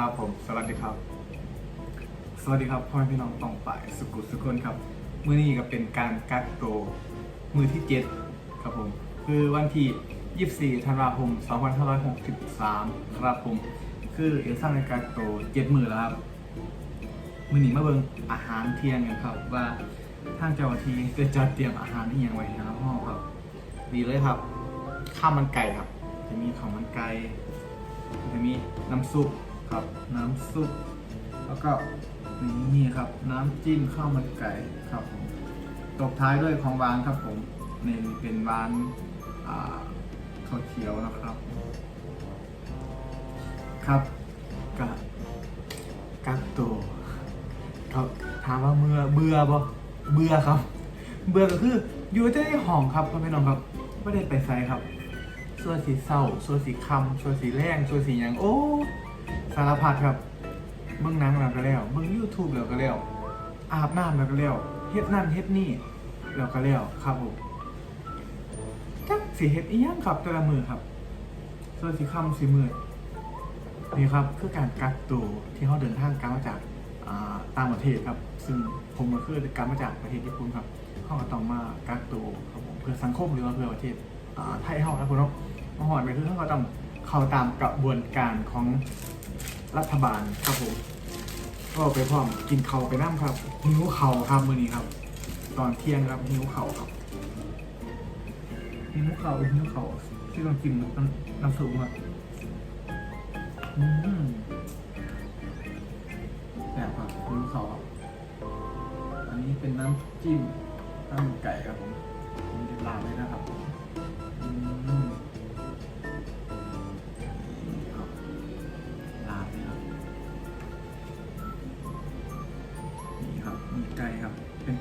ครับผม สวัสดีครับ สวัสดีครับพ่อแม่พี่น้องตองฝ่ายสุกุลสุคนครับมื้อนี้ก็เป็นการกักโตวมือที่7ครับผม คือวันที่ 24ธันวาคม2563 ครับผม คือเอลซ่าในกักโตว7มือแล้วครับมื้อนี้มาเบิงอาหารเที่ยงกันครับ ว่าทางเจ้าหน้าที่จะจัดเตรียมอาหารที่ยังไว้ให้เราห้องครับดีเลยครับข้าวมันไก่ครับ จะมีข้าวมันไก่จะมีน้ำซุป ครับ น้ำซุป แล้วก็นี่ครับ น้ำจิ้มข้าวมันไก่ครับผมตบท้ายด้วยของหวานครับผมนี่เป็นหวานอ่าข้าวเขียวนะครับ ครับกะกักตัวครับถามว่าเมื่อเบื่อบ่เบื่อครับ เบื่อก็คืออยู่แต่ในห้องครับพ่อแม่น้องครับไม่ได้ไปไสครับส่วนสีเศร้าส่วนสีคำส่วนสีแรงส่วนสีอย่างโอ้ สารพัดครับ เบิ่งหนังแล้วก็แล้วเบิ่ง YouTube แล้วก็แล้ว อาบน้ำแล้วก็แล้วเฮ็ดนั่นเฮ็ดนี่แล้วก็แล้วครับผมจักสีเฮ็ดอีหยังครับแต่ละมือครับส่วนสีคำสีมืดนี่ครับคือการกักตัวที่เขาเดินทางกลับมาจากาต่างประเทศครับ ซึ่งผมก็คือกลับมาจากประเทศญี่ปุ่นครับเขาก็ต้องมากักตัวครับผมเพื่อสังคมหรือว่าเพื่อประเทศไทยเฮานะคุณเนาะมาหอนไปคือเขาก็ต้องเข้าตามกระบวนการของ รัฐบาลครับผม ก็ไปพร้อมกินเขาไปน้ำครับหิวเขาครับมื้อนี้ครับ ตอนเที่ยงครับหิวเขาครับหิวเขาหิวเขาที่ต้องกินน้ำน้ำซุปครับอืมแต่บครับหิวเขาครับอันนี้เป็นน้ำจิ้มน้ำไก่ครับผมมีลาเลยนะครับ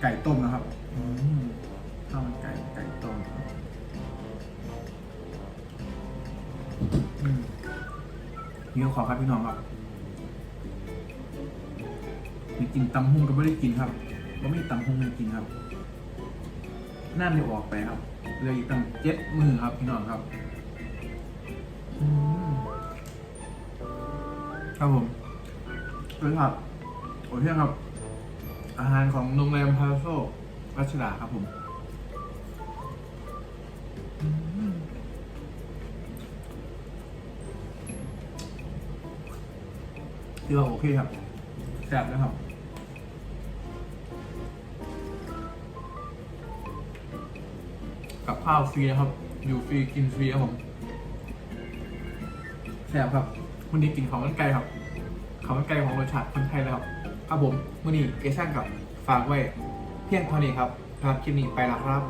ไก่ต้มนะครับอืมข้าวมันไก่ไก่ต้มครับอืมนี่ก็ขอครับพี่น้องครับมีกินตำหุ่งก็ไม่ได้กินครับก็ไม่มีตำหุ่งไม่กินครับน่าไม่ออกไปครับเหลยอีกตั้งเจ็ดมือครับพี่น้องครับอืมครับผมเลยครับโอเคครับ อาหารของโรงแรมพาราโซรัชดาครับผมที่ว่าโอเคครับแซ่บนะครับกับข้าวฟรีนะครับ อยู่ฟรีกินฟรีครับผมแซ่บครับวันนี้กินของมันไก่ครับของมันไก่ของรสชาติคนไทยแล้วครับ ครับผมวันนี้เอซันกับฝากไว้เพียงเท่านี้ครับครับคลิปนี้ไปแล้วครับ